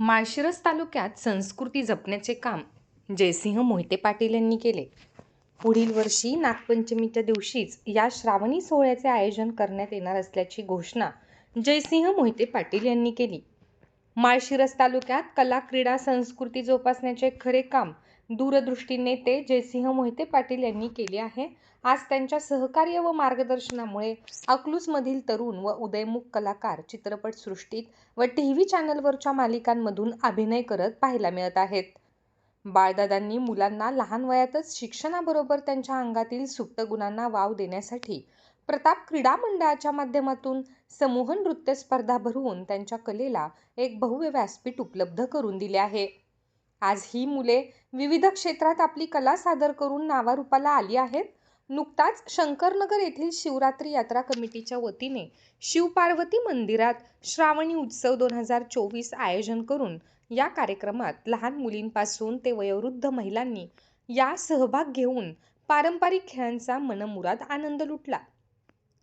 माळशिरस तालुक्यात संस्कृती जपण्याचे काम जयसिंह मोहिते पाटील यांनी केले. पुढील वर्षी नागपंचमीच्या दिवशीच या श्रावणी सोहळ्याचे आयोजन करण्यात येणार असल्याची घोषणा जयसिंह मोहिते पाटील यांनी केली. माळशिरस तालुक्यात कला क्रीडा संस्कृती जोपासण्याचे खरे काम दूरदृष्टी नेते जयसिंह मोहिते पाटील यांनी केले आहे. आज त्यांच्या सहकार्य व मार्गदर्शनामुळे अकलूजमधील तरुण व उदयमुख कलाकार चित्रपटसृष्टीत व टी व्ही चॅनलवरच्या मालिकांमधून अभिनय करत पाहायला मिळत आहेत. बाळदादांनी मुलांना लहान वयातच शिक्षणाबरोबर त्यांच्या अंगातील सुप्त गुणांना वाव देण्यासाठी प्रताप क्रीडा मंडळाच्या माध्यमातून समूह नृत्य स्पर्धा भरवून त्यांच्या कलेला एक भव्य व्यासपीठ उपलब्ध करून दिले आहे. आज ही मुले विविध क्षेत्रात आपली कला सादर करून नावारूपाला आली आहेत. नुकताच शंकरनगर येथील शिवरात्री यात्रा कमिटीच्या वतीने शिवपार्वती मंदिरात श्रावणी उत्सव दोन हजार चोवीस आयोजन करून या कार्यक्रमात लहान मुलींपासून ते वयोवृद्ध महिलांनी या सहभाग घेऊन पारंपरिक खेळांचा मनमुराद आनंद लुटला.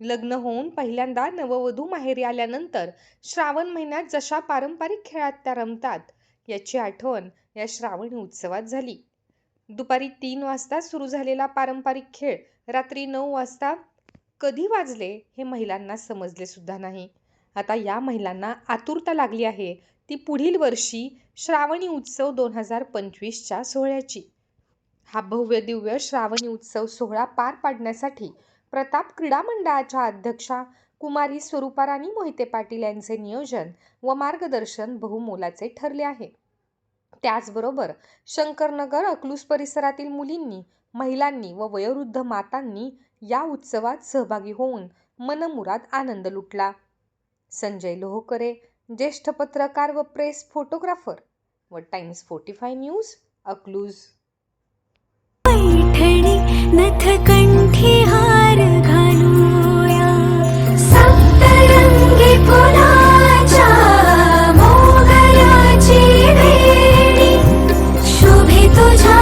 लग्न होऊन पहिल्यांदा नववधू माहेरी आल्यानंतर श्रावण महिन्यात जशा पारंपरिक खेळात त्या रमतात याची आठवण या श्रावणी उत्सवात झाली. दुपारी तीन वाजता सुरू झालेला पारंपरिक खेळ रात्री नऊ वाजता कधी वाजले हे महिलांना समजले सुद्धा नाही. आता या महिलांना आतुरता लागली आहे. ती पुढील वर्षी श्रावणी उत्सव दोन हजार पंचवीसच्या सोहळ्याची. हा भव्य दिव्य श्रावणी उत्सव सोहळा पार पाडण्यासाठी प्रताप क्रीडा मंडळाच्या अध्यक्षा कुमारी स्वरूपाराणी मोहिते पाटील यांचे नियोजन व मार्गदर्शन बहुमोलाचे ठरले आहे. त्याचबरोबर शंकरनगर अकलूज परिसरातील मुलींनी महिलांनी व वयोवृद्ध मातांनी या उत्सवात सहभागी होऊन मनमुराद आनंद लुटला. संजय लोहकरे ज्येष्ठ पत्रकार व प्रेस फोटोग्राफर व times forty five news Akluj. नथ कंठी हार 또 잘.